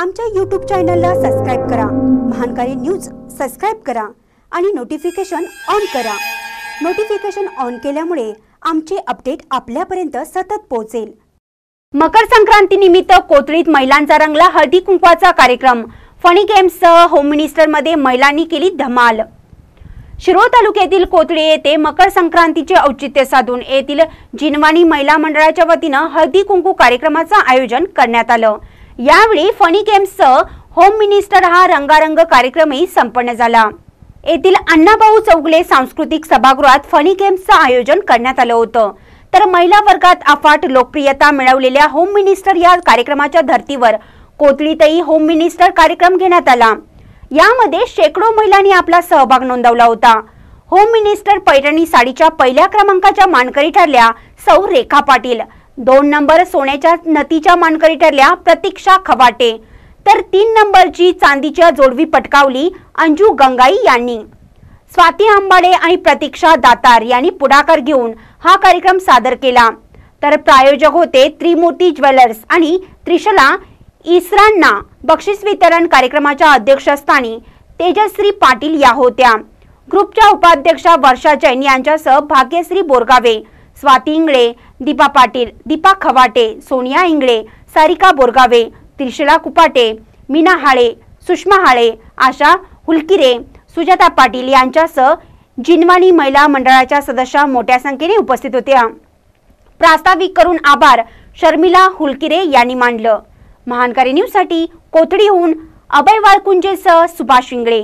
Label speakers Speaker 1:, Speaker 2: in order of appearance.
Speaker 1: आमच्या यूट्यूब चॅनलला सबस्क्राईब करा. महानकारी न्यूज सबस्क्राईब करा आणि नोटिफिकेशन ऑन करा. नोटिफिकेशन ऑन केल्यामुळे आमचे अपडेट आपल्यापर्यंत सतत पोहोचेल. मकर संक्रांती निमित्त कोथळीत महिलांचा रंगला हळदी कुंकवाचा कार्यक्रम. फणी गेम्ससह होम मिनिस्टरमध्ये महिलांनी केली धमाल. शिरोळ तालुक्यातील कोथळी येथे मकर संक्रांतीचे औचित्य साधून येथील जिनवाणी महिला मंडळाच्या वतीनं हळदी कुंकू कार्यक्रमाचं आयोजन करण्यात आलं. यावेळी फनी गेम्सचं होम मिनिस्टर हा रंगारंग कार्यक्रमही संपन्न झाला. येथील अण्णाभाऊ चौगले सांस्कृतिक सभागृहात फनी गेम्सचं आयोजन करण्यात आलं होतं. तर महिला वर्गात अफाट लोकप्रियता मिळवलेल्या होम मिनिस्टर या कार्यक्रमाच्या धर्तीवर कोथळीतही होम मिनिस्टर कार्यक्रम घेण्यात आला. यामध्ये शेकडो महिलांनी आपला सहभाग नोंदवला होता. होम मिनिस्टर पैठणी साडीच्या पहिल्या क्रमांकाच्या मानकरी ठरल्या सौ रेखा पाटील. दोन नंबर सोन्याच्या नतीच्या मानकरी ठरल्या प्रतीक्षा खवाटे. तर तीन नंबरची चांदीच्या जोडवी पटकावली अंजू गंगाई यांनी. स्वाती आंबाडे आणि प्रतीक्षा दातार यांनी पुढाकार घेऊन हा कार्यक्रम सादर केला. तर प्रायोजक होते त्रिमूर्ती ज्वेलर्स आणि त्रिशला इस्रांना बक्षीस वितरण कार्यक्रमाच्या अध्यक्षस्थानी तेजश्री पाटील या होत्या. ग्रुपच्या उपाध्यक्षा वर्षा जैन यांच्यासह भाग्यश्री बोरगावे स्वाती इंगळे दीपा पाटील दीपा खवाटे सोनिया इंगळे सारिका बोरगावे त्रिशला कुपाटे मीना हाळे सुषमा हाळे आशा हुलकिरे सुजाता पाटील यांच्यासह जिनवाणी महिला मंडळाच्या सदस्या मोठ्या संख्येने उपस्थित होत्या. प्रास्ताविक करून आभार शर्मिला हुलकिरे यांनी मांडलं महानकारी न्यूजसाठी कोथळीहून अभय वाळकुंजेसह सुभाष इंगळे.